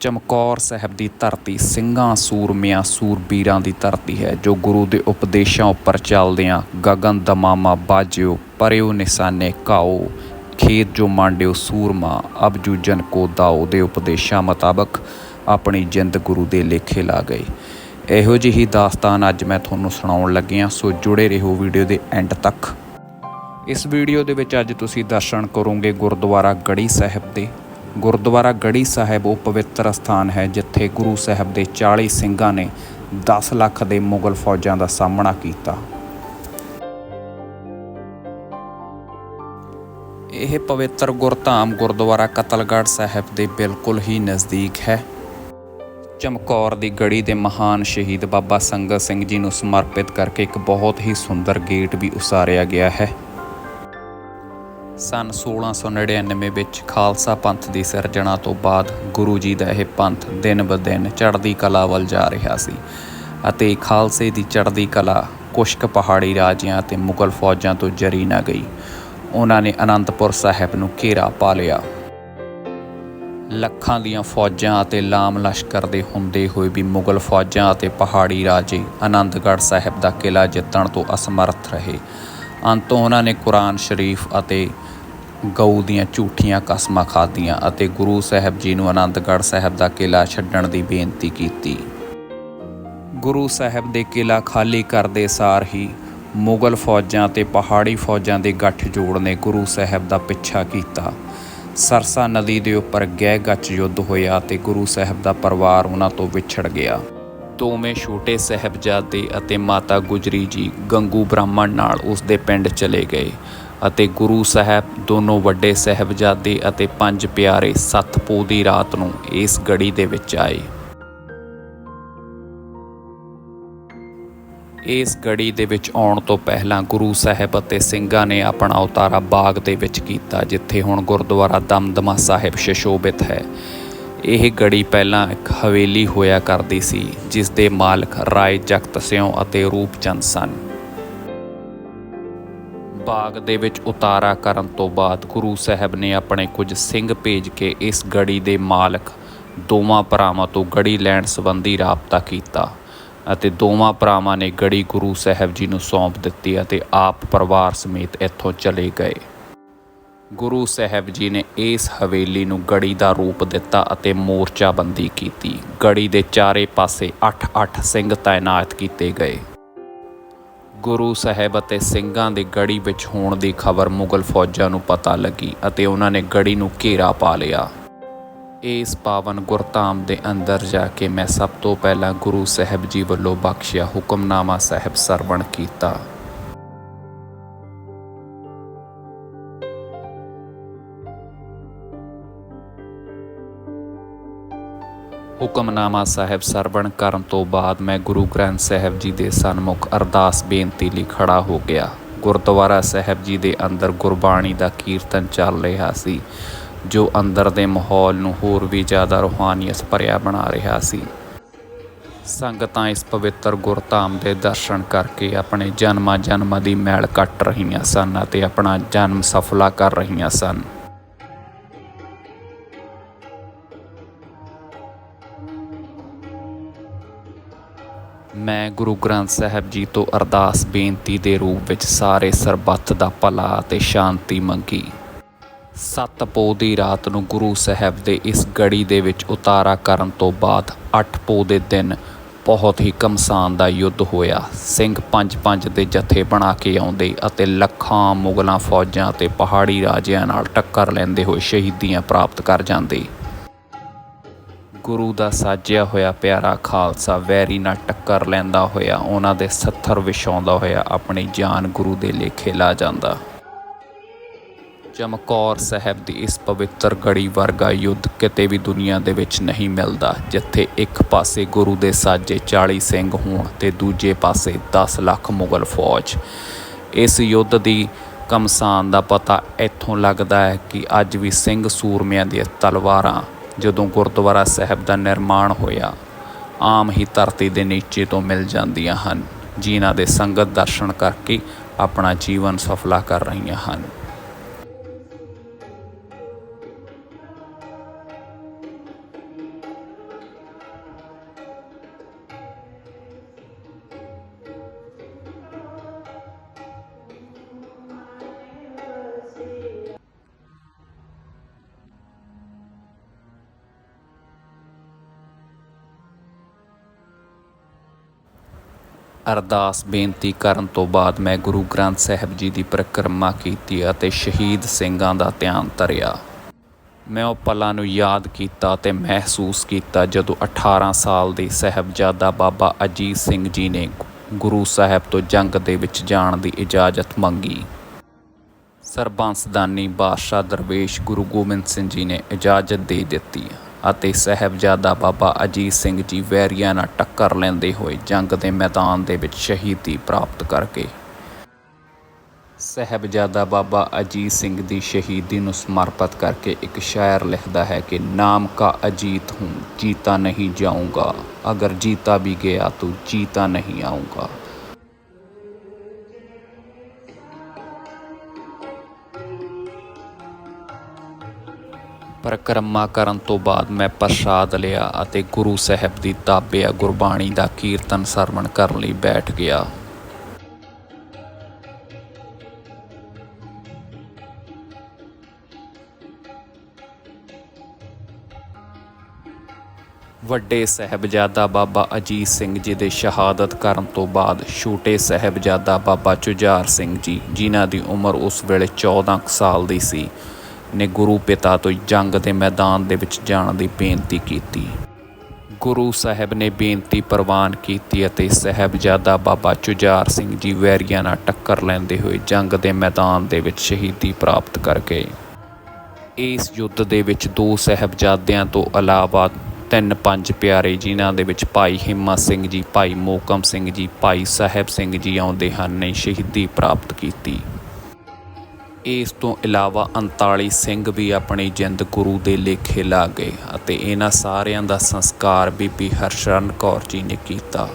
ਚਮਕੌਰ ਸਾਹਿਬ ਦੀ ਧਰਤੀ, ਸਿੰਘਾਂ, ਸੂਰਮਿਆਂ, ਸੂਰਬੀਰਾਂ ਦੀ ਧਰਤੀ ਹੈ, ਜੋ ਗੁਰੂ ਦੇ ਉਪਦੇਸ਼ਾਂ ਉੱਪਰ ਚੱਲਦਿਆਂ ਗਗਨ ਦਮਾਮਾ ਬਾਜਿਓ, ਪਰਿਓ ਨਿਸ਼ਾਨੇ ਕਾਓ ਖੇਤ ਜੋ ਮਾਂਡਿਓ ਸੂਰਮਾ, ਅਬਜੂ ਜਨ ਕੋ ਦਾਓ ਦੇ ਉਪਦੇਸ਼ਾਂ ਮੁਤਾਬਕ ਆਪਣੀ ਜਿੰਦ ਗੁਰੂ ਦੇ ਲੇਖੇ ਲਾ ਗਏ। ਇਹੋ ਜਿਹੀ ਦਾਸਤਾਨ ਅੱਜ ਮੈਂ ਤੁਹਾਨੂੰ ਸੁਣਾਉਣ ਲੱਗਿਆ, ਸੋ ਜੁੜੇ ਰਹੋ ਵੀਡੀਓ ਦੇ ਐਂਡ ਤੱਕ। ਇਸ ਵੀਡੀਓ ਦੇ ਵਿੱਚ ਅੱਜ ਤੁਸੀਂ ਦਰਸ਼ਨ ਕਰੋਗੇ ਗੁਰਦੁਆਰਾ ਗੜੀ ਸਾਹਿਬ ਦੇ। ਗੁਰਦੁਆਰਾ ਗੜੀ ਸਾਹਿਬ ਉਹ ਪਵਿੱਤਰ ਸਥਾਨ ਹੈ, ਜਿੱਥੇ ਗੁਰੂ ਸਾਹਿਬ ਦੇ 40 ਸਿੰਘਾਂ ਨੇ 10 ਲੱਖ ਦੇ ਮੁਗਲ ਫੌਜਾਂ ਦਾ ਸਾਹਮਣਾ ਕੀਤਾ। ਇਹ ਪਵਿੱਤਰ ਗੁਰਧਾਮ ਗੁਰਦੁਆਰਾ ਕਤਲਗੜ੍ਹ ਸਾਹਿਬ ਦੇ ਬਿਲਕੁਲ ਹੀ ਨਜ਼ਦੀਕ ਹੈ। ਚਮਕੌਰ ਦੀ ਗੜੀ ਦੇ ਮਹਾਨ ਸ਼ਹੀਦ ਬਾਬਾ ਸੰਗਤ ਸਿੰਘ ਜੀ ਨੂੰ ਸਮਰਪਿਤ ਕਰਕੇ ਇੱਕ ਬਹੁਤ ਹੀ ਸੁੰਦਰ ਗੇਟ ਵੀ ਉਸਾਰਿਆ ਗਿਆ ਹੈ। ਸਨ 1699 ਵਿੱਚ ਖਾਲਸਾ ਪੰਥ ਦੀ ਸਿਰਜਣਾ ਤੋਂ ਬਾਅਦ ਗੁਰੂ ਜੀ ਦਾ ਇਹ ਪੰਥ ਦਿਨ ਬ ਦਿਨ ਚੜ੍ਹਦੀ ਕਲਾ ਵੱਲ ਜਾ ਰਿਹਾ ਸੀ ਅਤੇ ਖਾਲਸੇ ਦੀ ਚੜ੍ਹਦੀ ਕਲਾ ਕੁਸ਼ਕ ਪਹਾੜੀ ਰਾਜਿਆਂ ਅਤੇ ਮੁਗਲ ਫੌਜਾਂ ਤੋਂ ਜਰੀ ਨਾ ਗਈ। ਉਹਨਾਂ ਨੇ ਅਨੰਦਪੁਰ ਸਾਹਿਬ ਨੂੰ ਘੇਰਾ ਪਾ ਲਿਆ। ਲੱਖਾਂ ਦੀਆਂ ਫੌਜਾਂ ਅਤੇ ਲਾਮ ਲਸ਼ਕਰ ਦੇ ਹੁੰਦੇ ਹੋਏ ਵੀ ਮੁਗਲ ਫੌਜਾਂ ਅਤੇ ਪਹਾੜੀ ਰਾਜੇ ਆਨੰਦਗੜ੍ਹ ਸਾਹਿਬ ਦਾ ਕਿਲਾ ਜਿੱਤਣ ਤੋਂ ਅਸਮਰਥ ਰਹੇ। ਅੰਤੋਂ ਉਹਨਾਂ ਨੇ ਕੁਰਾਨ ਸ਼ਰੀਫ ਅਤੇ ਗਊ ਦੀਆਂ ਝੂਠੀਆਂ ਕਸਮਾਂ ਖਾਧੀਆਂ ਅਤੇ ਗੁਰੂ ਸਾਹਿਬ ਜੀ ਨੂੰ ਆਨੰਦਗੜ੍ਹ ਸਾਹਿਬ ਦਾ ਕਿਲਾ ਛੱਡਣ ਦੀ ਬੇਨਤੀ ਕੀਤੀ। ਗੁਰੂ ਸਾਹਿਬ ਦੇ ਕਿਲਾ ਖਾਲੀ ਕਰਦੇ ਸਾਰ ਹੀ ਮੁਗਲ ਫੌਜਾਂ ਤੇ ਪਹਾੜੀ ਫੌਜਾਂ ਦੇ ਗੱਠਜੋੜ ਨੇ ਗੁਰੂ ਸਾਹਿਬ ਦਾ ਪਿੱਛਾ ਕੀਤਾ। ਸਰਸਾ ਨਦੀ ਦੇ ਉੱਪਰ ਗਹਿ ਗੱਚ ਯੁੱਧ ਹੋਇਆ ਤੇ ਗੁਰੂ ਸਾਹਿਬ ਦਾ ਪਰਿਵਾਰ ਉਹਨਾਂ ਤੋਂ ਵਿਛੜ ਗਿਆ। ਦੋਵੇਂ ਛੋਟੇ ਸਾਹਿਬਜ਼ਾਦੇ ਅਤੇ ਮਾਤਾ ਗੁਜਰੀ ਜੀ ਗੰਗੂ ਬ੍ਰਾਹਮਣ ਨਾਲ ਉਸ ਦੇ ਪਿੰਡ ਚਲੇ ਗਏ ਅਤੇ ਗੁਰੂ ਸਾਹਿਬ ਦੋਨੋਂ ਵੱਡੇ ਸਾਹਿਬਜ਼ਾਦੇ ਅਤੇ ਪੰਜ ਪਿਆਰੇ ਸੱਤ ਪੋਹ ਦੀ ਰਾਤ ਨੂੰ ਇਸ ਗੜੀ ਦੇ ਵਿੱਚ ਆਏ। ਇਸ ਗੜੀ ਦੇ ਵਿੱਚ ਆਉਣ ਤੋਂ ਪਹਿਲਾਂ ਗੁਰੂ ਸਾਹਿਬ ਅਤੇ ਸਿੰਘਾਂ ਨੇ ਆਪਣਾ ਉਤਾਰਾ ਬਾਗ ਦੇ ਵਿੱਚ ਕੀਤਾ, ਜਿੱਥੇ ਹੁਣ ਗੁਰਦੁਆਰਾ ਦਮਦਮਾ ਸਾਹਿਬ ਸ਼ਸ਼ੋਭਿਤ ਹੈ। ਇਹ ਗੜੀ ਪਹਿਲਾਂ ਇੱਕ ਹਵੇਲੀ ਹੋਇਆ ਕਰਦੀ ਸੀ, ਜਿਸ ਦੇ ਮਾਲਕ ਰਾਏ ਜਗਤ ਸਿਉ ਅਤੇ ਰੂਪਚੰਦ ਸਨ। ਬਾਗ ਦੇ ਵਿੱਚ ਉਤਾਰਾ ਕਰਨ ਤੋਂ ਬਾਅਦ ਗੁਰੂ ਸਾਹਿਬ ਨੇ ਆਪਣੇ ਕੁਝ ਸਿੰਘ ਭੇਜ ਕੇ ਇਸ ਗੜੀ ਦੇ ਮਾਲਕ ਦੋਵਾਂ ਭਰਾਵਾਂ ਤੋਂ ਗੜੀ ਲੈਣ ਸੰਬੰਧੀ ਰਾਬਤਾ ਕੀਤਾ ਅਤੇ ਦੋਵਾਂ ਭਰਾਵਾਂ ਨੇ ਗੜੀ ਗੁਰੂ ਸਾਹਿਬ ਜੀ ਨੂੰ ਸੌਂਪ ਦਿੱਤੀ ਅਤੇ ਆਪ ਪਰਿਵਾਰ ਸਮੇਤ ਇੱਥੋਂ ਚਲੇ ਗਏ। ਗੁਰੂ ਸਾਹਿਬ ਜੀ ਨੇ ਇਸ ਹਵੇਲੀ ਨੂੰ ਗੜੀ ਦਾ ਰੂਪ ਦਿੱਤਾ ਅਤੇ ਮੋਰਚਾਬੰਦੀ ਕੀਤੀ। ਗੜੀ ਦੇ ਚਾਰੇ ਪਾਸੇ 8-8 ਸਿੰਘ ਤਾਇਨਾਤ ਕੀਤੇ ਗਏ। ਗੁਰੂ ਸਾਹਿਬ ਅਤੇ ਸਿੰਘਾਂ ਦੇ ਗੜੀ ਵਿੱਚ ਹੋਣ ਦੀ ਖਬਰ ਮੁਗਲ ਫੌਜਾਂ ਨੂੰ ਪਤਾ ਲੱਗੀ ਅਤੇ ਉਹਨਾਂ ਨੇ ਗੜੀ ਨੂੰ ਘੇਰਾ ਪਾ ਲਿਆ। ਇਸ ਪਾਵਨ ਗੁਰਧਾਮ ਦੇ ਅੰਦਰ ਜਾ ਕੇ ਮੈਂ ਸਭ ਤੋਂ ਪਹਿਲਾਂ ਗੁਰੂ ਸਾਹਿਬ ਜੀ ਵੱਲੋਂ ਬਖਸ਼ਿਆ ਹੁਕਮਨਾਮਾ ਸਾਹਿਬ ਸਰਵਣ ਕੀਤਾ। ਹੁਕਮਨਾਮਾ ਸਾਹਿਬ ਸਰਵਣ ਕਰਨ ਤੋਂ ਬਾਅਦ ਮੈਂ ਗੁਰੂ ਗ੍ਰੰਥ ਸਾਹਿਬ ਜੀ ਦੇ ਸਨਮੁਖ ਅਰਦਾਸ ਬੇਨਤੀ ਲਈ ਖੜਾ ਹੋ ਗਿਆ। ਗੁਰਦੁਆਰਾ ਸਾਹਿਬ ਜੀ ਦੇ ਅੰਦਰ ਗੁਰਬਾਣੀ ਦਾ ਕੀਰਤਨ ਚੱਲ ਰਿਹਾ ਸੀ, ਜੋ ਅੰਦਰ ਦੇ ਮਾਹੌਲ ਨੂੰ ਹੋਰ ਵੀ ਜ਼ਿਆਦਾ ਰੂਹਾਨੀਅਤ ਭਰਿਆ ਬਣਾ ਰਿਹਾ ਸੀ। ਸੰਗਤਾਂ ਇਸ ਪਵਿੱਤਰ ਗੁਰਧਾਮ ਦੇ ਦਰਸ਼ਨ ਕਰਕੇ ਆਪਣੇ ਜਨਮਾਂ ਜਨਮਾਂ ਦੀ ਮੈਲ ਕੱਟ ਰਹੀਆਂ ਸਨ ਅਤੇ ਆਪਣਾ ਜਨਮ ਸਫਲਾ ਕਰ ਰਹੀਆਂ ਸਨ। ਮੈਂ ਗੁਰੂ ਗ੍ਰੰਥ ਸਾਹਿਬ ਜੀ ਤੋਂ ਅਰਦਾਸ ਬੇਨਤੀ ਦੇ ਰੂਪ ਵਿੱਚ ਸਾਰੇ ਸਰਬੱਤ ਦਾ ਭਲਾ ਅਤੇ ਸ਼ਾਂਤੀ ਮੰਗੀ। ਸੱਤ ਪੋ ਦੀ ਰਾਤ ਨੂੰ ਗੁਰੂ ਸਾਹਿਬ ਦੇ ਇਸ ਗੜੀ ਦੇ ਵਿੱਚ ਉਤਾਰਾ ਕਰਨ ਤੋਂ ਬਾਅਦ 8 ਪੋਹ ਦੇ ਦਿਨ ਬਹੁਤ ਹੀ ਕਮਸਾਨ ਦਾ ਯੁੱਧ ਹੋਇਆ। ਸਿੰਘ ਪੰਜ ਪੰਜ ਦੇ ਜਥੇ ਬਣਾ ਕੇ ਆਉਂਦੇ ਅਤੇ ਲੱਖਾਂ ਮੁਗਲਾਂ ਫੌਜਾਂ ਅਤੇ ਪਹਾੜੀ ਰਾਜਿਆਂ ਨਾਲ ਟੱਕਰ ਲੈਂਦੇ ਹੋਏ ਸ਼ਹੀਦੀਆਂ ਪ੍ਰਾਪਤ ਕਰ ਜਾਂਦੇ। ਗੁਰੂ ਦਾ ਸਾਜਿਆ ਹੋਇਆ ਪਿਆਰਾ ਖਾਲਸਾ ਵੈਰੀ ਨਾਲ ਟੱਕਰ ਲੈਂਦਾ ਹੋਇਆ, ਉਹਨਾਂ ਦੇ ਸੱਥਰ ਵਿਛਾਉਂਦਾ ਹੋਇਆ ਆਪਣੀ ਜਾਨ ਗੁਰੂ ਦੇ ਲੇਖੇ ਲਾ ਜਾਂਦਾ। ਚਮਕੌਰ ਸਾਹਿਬ ਦੀ ਇਸ ਪਵਿੱਤਰ ਗੜੀ ਵਰਗਾ ਯੁੱਧ ਕਿਤੇ ਵੀ ਦੁਨੀਆ ਦੇ ਵਿੱਚ ਨਹੀਂ ਮਿਲਦਾ, ਜਿੱਥੇ ਇੱਕ ਪਾਸੇ ਗੁਰੂ ਦੇ ਸਾਜੇ 40 ਸਿੰਘ ਹੋਣ ਤੇ ਦੂਜੇ ਪਾਸੇ 10 ਲੱਖ ਮੁਗਲ ਫੌਜ। ਇਸ ਯੁੱਧ ਦੀ ਕਮਸਾਨ ਦਾ ਪਤਾ ਇੱਥੋਂ ਲੱਗਦਾ ਹੈ ਕਿ ਅੱਜ ਵੀ ਸਿੰਘ ਸੂਰਮਿਆਂ ਦੀਆਂ ਤਲਵਾਰਾਂ ਜਦੋਂ ਗੁਰਦੁਆਰਾ ਸਾਹਿਬ ਦਾ ਨਿਰਮਾਣ ਹੋਇਆ, ਆਮ ਹੀ ਧਰਤੀ ਦੇ ਨੀਚੇ ਤੋਂ ਮਿਲ ਜਾਂਦੀਆਂ ਹਨ, ਜਿਨ੍ਹਾਂ ਦੇ ਸੰਗਤ ਦਰਸ਼ਨ ਕਰਕੇ ਆਪਣਾ ਜੀਵਨ ਸਫਲਾ ਕਰ ਰਹੀਆਂ ਹਨ। ਅਰਦਾਸ ਬੇਨਤੀ ਕਰਨ ਤੋਂ ਬਾਅਦ ਮੈਂ ਗੁਰੂ ਗ੍ਰੰਥ ਸਾਹਿਬ ਜੀ ਦੀ ਪਰਿਕਰਮਾ ਕੀਤੀ ਅਤੇ ਸ਼ਹੀਦ ਸਿੰਘਾਂ ਦਾ ਧਿਆਨ ਧਰਿਆ। ਮੈਂ ਉਹ ਪਲਾਂ ਨੂੰ ਯਾਦ ਕੀਤਾ ਤੇ ਮਹਿਸੂਸ ਕੀਤਾ ਜਦੋਂ 18 ਸਾਲ ਦੇ ਸਾਹਿਬਜ਼ਾਦਾ ਬਾਬਾ ਅਜੀਤ ਸਿੰਘ ਜੀ ਨੇ ਗੁਰੂ ਸਾਹਿਬ ਤੋਂ ਜੰਗ ਦੇ ਵਿੱਚ ਜਾਣ ਦੀ ਇਜਾਜ਼ਤ ਮੰਗੀ। ਸਰਬੰਸਦਾਨੀ ਬਾਦਸ਼ਾਹ ਦਰਵੇਸ਼ ਗੁਰੂ ਗੋਬਿੰਦ ਸਿੰਘ ਜੀ ਨੇ ਇਜਾਜ਼ਤ ਦੇ ਦਿੱਤੀ। ਅਤੇ ਸਾਹਿਬਜ਼ਾਦਾ ਬਾਬਾ ਅਜੀਤ ਸਿੰਘ ਜੀ ਵੈਰੀਆਂ ਨਾਲ ਟੱਕਰ ਲੈਂਦੇ ਹੋਏ ਜੰਗ ਦੇ ਮੈਦਾਨ ਦੇ ਵਿੱਚ ਸ਼ਹੀਦੀ ਪ੍ਰਾਪਤ ਕਰਕੇ। ਗਏ ਸਾਹਿਬਜ਼ਾਦਾ ਬਾਬਾ ਅਜੀਤ ਸਿੰਘ ਦੀ ਸ਼ਹੀਦੀ ਨੂੰ ਸਮਰਪਿਤ ਕਰਕੇ ਇੱਕ ਸ਼ਾਇਰ ਲਿਖਦਾ ਹੈ ਕਿ, ਨਾਮ ਕਾ ਅਜੀਤ ਹੂੰ, ਜੀਤਾ ਨਹੀਂ ਜਾਊਂਗਾ। ਅਗਰ ਜੀਤਾ ਵੀ ਗਿਆ, ਤੂੰ ਜੀਤਾ ਨਹੀਂ ਆਊਂਗਾ। ਪਰਿਕਰਮਾ ਕਰਨ ਤੋਂ ਬਾਅਦ ਮੈਂ ਪ੍ਰਸ਼ਾਦ ਲਿਆ ਅਤੇ ਗੁਰੂ ਸਾਹਿਬ ਦੀ ਤਾਬਿਆ ਗੁਰਬਾਣੀ ਦਾ ਕੀਰਤਨ ਸਰਵਣ ਕਰਨ ਲਈ ਬੈਠ ਗਿਆ। ਵੱਡੇ ਸਾਹਿਬਜ਼ਾਦਾ ਬਾਬਾ ਅਜੀਤ ਸਿੰਘ ਜੀ ਦੇ ਸ਼ਹਾਦਤ ਕਰਨ ਤੋਂ ਬਾਅਦ ਛੋਟੇ ਸਾਹਿਬਜ਼ਾਦਾ ਬਾਬਾ ਝੁਝਾਰ ਸਿੰਘ ਜੀ, ਜਿਨ੍ਹਾਂ ਦੀ ਉਮਰ ਉਸ ਵੇਲੇ 14 ਕੁ ਸਾਲ ਦੀ ਸੀ ਨੇ ਗੁਰੂ ਪਿਤਾ ਤੋਂ ਜੰਗ ਦੇ ਮੈਦਾਨ ਦੇ ਵਿੱਚ ਜਾਣ ਦੀ ਬੇਨਤੀ ਕੀਤੀ। ਗੁਰੂ ਸਾਹਿਬ ਨੇ ਬੇਨਤੀ ਪ੍ਰਵਾਨ ਕੀਤੀ ਅਤੇ ਸਾਹਿਬਜ਼ਾਦਾ ਬਾਬਾ ਚੁਜਾਰ ਸਿੰਘ ਜੀ ਵੈਰੀਆਂ ਨਾਲ ਟੱਕਰ ਲੈਂਦੇ ਹੋਏ ਜੰਗ ਦੇ ਮੈਦਾਨ ਦੇ ਵਿੱਚ ਸ਼ਹੀਦੀ ਪ੍ਰਾਪਤ ਕਰ ਗਏ। ਇਸ ਯੁੱਧ ਦੇ ਵਿੱਚ ਦੋ ਸਾਹਿਬਜ਼ਾਦਿਆਂ ਤੋਂ ਇਲਾਵਾ ਤਿੰਨ ਪੰਜ ਪਿਆਰੇ ਜਿਨ੍ਹਾਂ ਦੇ ਵਿੱਚ ਭਾਈ ਹਿੰਮਤ ਸਿੰਘ ਜੀ, ਭਾਈ ਮੋਕਮ ਸਿੰਘ ਜੀ, ਭਾਈ ਸਾਹਿਬ ਸਿੰਘ ਜੀ ਆਉਂਦੇ ਹਨ ਨੇ ਸ਼ਹੀਦੀ ਪ੍ਰਾਪਤ ਕੀਤੀ। ਇਸ ਤੋਂ ਇਲਾਵਾ 39 ਸਿੰਘ ਵੀ ਆਪਣੀ ਜਿੰਦ ਗੁਰੂ ਦੇ ਲੇਖੇ ਲਾ ਗਏ ਅਤੇ ਇਹਨਾਂ ਸਾਰਿਆਂ ਦਾ ਸੰਸਕਾਰ ਬੀਬੀ ਹਰਸ਼ਰਨ ਕੌਰ ਜੀ ਨੇ ਕੀਤਾ।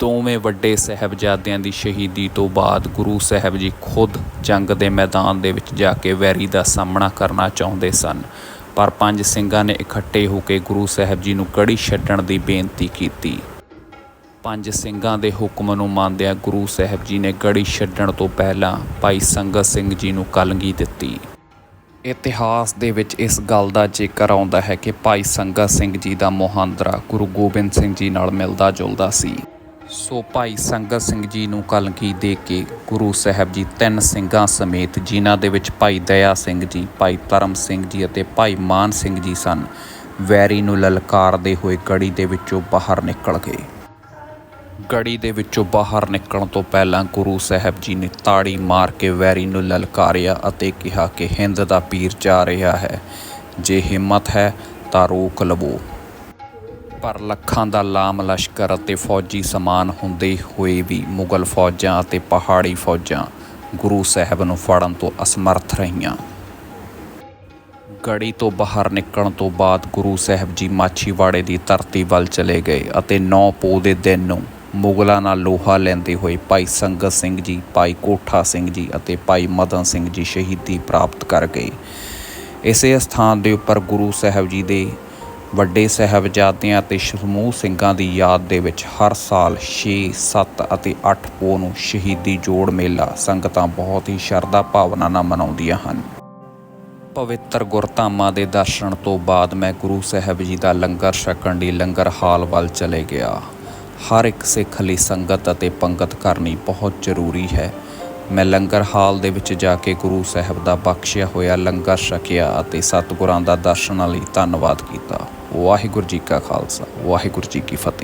ਦੋਵੇਂ ਵੱਡੇ ਸਾਹਿਬਜ਼ਾਦਿਆਂ ਦੀ ਸ਼ਹੀਦੀ ਤੋਂ ਬਾਅਦ ਗੁਰੂ ਸਾਹਿਬ ਜੀ ਖੁਦ ਜੰਗ ਦੇ ਮੈਦਾਨ ਦੇ ਵਿੱਚ ਜਾ ਕੇ ਵੈਰੀ ਦਾ ਸਾਹਮਣਾ ਕਰਨਾ ਚਾਹੁੰਦੇ ਸਨ। ਪਰ ਪੰਜ ਸਿੰਘਾਂ ਨੇ ਇਕੱਠੇ ਹੋ ਕੇ ਗੁਰੂ ਸਾਹਿਬ ਜੀ ਨੂੰ ਕੜੀ ਛੱਡਣ ਦੀ ਬੇਨਤੀ ਕੀਤੀ। ਪੰਜ ਸਿੰਘਾਂ ਦੇ ਹੁਕਮ ਨੂੰ ਮੰਨਦਿਆਂ ਗੁਰੂ ਸਾਹਿਬ ਜੀ ਨੇ ਗੜੀ ਛੱਡਣ ਤੋਂ ਪਹਿਲਾਂ ਭਾਈ ਸੰਗਤ ਸਿੰਘ ਜੀ ਨੂੰ ਕਲਗੀ ਦਿੱਤੀ। ਇਤਿਹਾਸ ਦੇ ਵਿੱਚ ਇਸ ਗੱਲ ਦਾ ਜ਼ਿਕਰ ਆਉਂਦਾ ਹੈ ਕਿ ਭਾਈ ਸੰਗਤ ਸਿੰਘ ਜੀ ਦਾ ਮੁਹਾਂਦਰਾ ਗੁਰੂ ਗੋਬਿੰਦ ਸਿੰਘ ਜੀ ਨਾਲ ਮਿਲਦਾ ਜੁਲਦਾ ਸੀ। ਸੋ ਭਾਈ ਸੰਗਤ ਸਿੰਘ ਜੀ ਨੂੰ ਕਲਗੀ ਦੇ ਕੇ ਗੁਰੂ ਸਾਹਿਬ ਜੀ ਤਿੰਨ ਸਿੰਘਾਂ ਸਮੇਤ, ਜਿਨ੍ਹਾਂ ਦੇ ਵਿੱਚ ਭਾਈ ਦਇਆ ਸਿੰਘ ਜੀ, ਭਾਈ ਧਰਮ ਸਿੰਘ ਜੀ ਅਤੇ ਭਾਈ ਮਾਨ ਸਿੰਘ ਜੀ ਸਨ, ਵੈਰੀ ਨੂੰ ਲਲਕਾਰਦੇ ਹੋਏ ਗੜੀ ਦੇ ਵਿੱਚੋਂ ਬਾਹਰ ਨਿਕਲ ਗਏ। ਗੜੀ ਦੇ ਵਿੱਚੋਂ ਬਾਹਰ ਨਿਕਲਣ ਤੋਂ ਪਹਿਲਾਂ ਗੁਰੂ ਸਾਹਿਬ ਜੀ ਨੇ ਤਾੜੀ ਮਾਰ ਕੇ ਵੈਰੀ ਨੂੰ ਲਲਕਾਰਿਆ ਅਤੇ ਕਿਹਾ ਕਿ ਹਿੰਦ ਦਾ ਪੀਰ ਜਾ ਰਿਹਾ ਹੈ। ਜੇ ਹਿੰਮਤ ਹੈ ਤਾਂ ਰੋਕ ਲਵੋ। ਪਰ ਲੱਖਾਂ ਦਾ ਲਾਮ ਲਸ਼ਕਰ ਅਤੇ ਫੌਜੀ ਸਮਾਨ ਹੁੰਦੇ ਹੋਏ ਵੀ ਮੁਗਲ ਫੌਜਾਂ ਅਤੇ ਪਹਾੜੀ ਫੌਜਾਂ ਗੁਰੂ ਸਾਹਿਬ ਨੂੰ ਫੜਨ ਤੋਂ ਅਸਮਰਥ ਰਹੀਆਂ। ਗੜੀ ਤੋਂ ਬਾਹਰ ਨਿਕਲਣ ਤੋਂ ਬਾਅਦ ਗੁਰੂ ਸਾਹਿਬ ਜੀ ਮਾਛੀਵਾੜੇ ਦੀ ਧਰਤੀ ਵੱਲ ਚਲੇ ਗਏ ਅਤੇ 9 ਪੋ ਦੇ ਦਿਨ ਨੂੰ ਮੁਗਲਾਂ ਨਾਲ ਲੋਹਾ ਲੈਂਦੇ ਹੋਏ ਭਾਈ ਸੰਗਤ ਸਿੰਘ ਜੀ ਭਾਈ ਕੋਠਾ ਸਿੰਘ ਜੀ ਅਤੇ ਭਾਈ ਮਦਨ ਸਿੰਘ ਜੀ ਸ਼ਹੀਦੀ ਪ੍ਰਾਪਤ ਕਰ ਗਏ। ਇਸੇ ਸਥਾਨ ਦੇ ਉੱਪਰ ਗੁਰੂ ਸਾਹਿਬ ਜੀ ਦੇ ਵੱਡੇ ਸਾਹਿਬਜ਼ਾਦਿਆਂ ਅਤੇ ਸਮੂਹ ਸਿੰਘਾਂ ਦੀ ਯਾਦ ਦੇ ਵਿੱਚ ਹਰ ਸਾਲ 6, 7 ਅਤੇ 8 ਪੋਹ ਨੂੰ ਸ਼ਹੀਦੀ ਜੋੜ ਮੇਲਾ ਸੰਗਤਾਂ ਬਹੁਤ ਹੀ ਸ਼ਰਧਾ ਭਾਵਨਾ ਨਾਲ ਮਨਾਉਂਦੀਆਂ ਹਨ। ਪਵਿੱਤਰ ਗੁਰਧਾਮਾਂ ਦੇ ਦਰਸ਼ਨ ਤੋਂ ਬਾਅਦ ਮੈਂ ਗੁਰੂ ਸਾਹਿਬ ਜੀ ਦਾ ਲੰਗਰ ਛਕਣ ਲਈ ਲੰਗਰ ਹਾਲ ਵੱਲ ਚਲੇ ਗਿਆ। ਹਰ ਇੱਕ ਸਿੱਖ ਲਈ ਸੰਗਤ ਅਤੇ ਪੰਗਤ ਕਰਨੀ ਬਹੁਤ ਜ਼ਰੂਰੀ ਹੈ। ਮੈਂ ਲੰਗਰ ਹਾਲ ਦੇ ਵਿੱਚ ਜਾ ਕੇ ਗੁਰੂ ਸਾਹਿਬ ਦਾ ਬਖਸ਼ਿਆ ਹੋਇਆ ਲੰਗਰ ਛਕਿਆ ਅਤੇ ਸਤਿਗੁਰਾਂ ਦਾ ਦਰਸ਼ਨ ਲਈ ਧੰਨਵਾਦ ਕੀਤਾ। ਵਾਹਿਗੁਰੂ ਜੀ ਕਾ ਖਾਲਸਾ, ਵਾਹਿਗੁਰੂ ਜੀ ਕੀ ਫਤਿਹ।